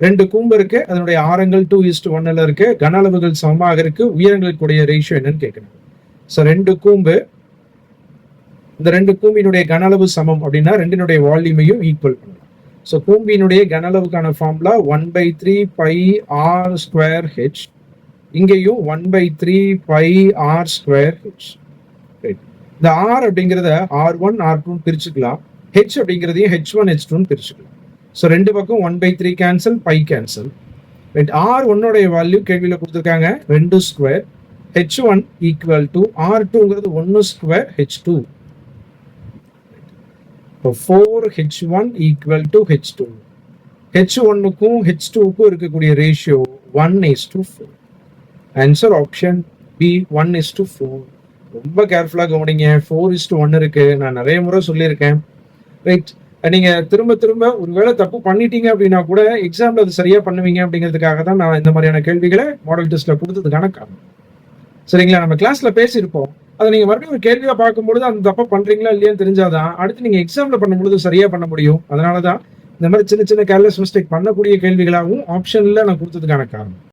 ரெண்டு. கூம்பு இருக்கு அதனுடைய ஆரங்கள் டூ இஸ்ட் ஒன்னில் இருக்கு. கன அளவுகள் சமமாக இருக்கு. உயரங்களுக்குடைய ரேஷியோ என்னன்னு கேட்கணும். ஸோ ரெண்டு கூம்பு. இந்த ரெண்டு கூம்பினுடைய கன அளவு சமம் அப்படின்னா ரெண்டினுடைய வால்யூமையும் ஈக்குவல் பண்ணலாம். ஸோ கூம்பினுடைய கன அளவுக்கான formula one by three pi r square h இங்கேயும் one by three pi r square h இந்த ஆர் அப்படிங்கிறத ஆர் ஒன் ஆர் டூன்னு பிரிச்சுக்கலாம். ஹெச் அப்படிங்கிறதையும் ஹெச் ஒன் ஹெச் டூன்னு பிரிச்சுக்கலாம். ஸோ ரெண்டு பக்கம் one by three cancel pi cancel right r ஒன்னோடைய value கேள்வியில் கொடுத்துருக்காங்க ரெண்டு square h one equal to r டூங்கிறது ஒன்று ஸ்கொயர் ஹெச் டூ இப்போ four h one equal to h two h ஒன்னுக்கும் H டூக்கும் இருக்கக்கூடிய ratio one is to four answer option B one is to four ரொம்ப கேர்ஃபுல்லாக கவனிங்க ஃபோர் இஸ் டு ஒன் இருக்கு. நான் நிறைய முறை சொல்லியிருக்கேன். ரைட் நீங்க திரும்ப திரும்ப ஒருவேளை தப்பு பண்ணிட்டீங்க அப்படின்னா கூட எக்ஸாம்ல அது சரியா பண்ணுவீங்க அப்படிங்கிறதுக்காக தான் நான் இந்த மாதிரியான கேள்விகளை மாடல் டெஸ்ட்ல கொடுத்ததுக்கான காரணம். சரிங்களா? நம்ம கிளாஸ்ல பேசியிருப்போம். அதை நீங்க மறுபடியும் ஒரு கேள்வியா பார்க்கும்பொழுது அந்த தப்பை பண்றீங்களா இல்லையான்னு தெரிஞ்சாதான் அடுத்து நீங்க எக்ஸாம்ல பண்ணும்பொழுது சரியா பண்ண முடியும். அதனாலதான் இந்த மாதிரி சின்ன சின்ன கேர்லெஸ் மிஸ்டேக் பண்ணக்கூடிய கேள்விகளாகவும் ஆப்ஷன்ல நான் கொடுத்ததுக்கான காரணம்.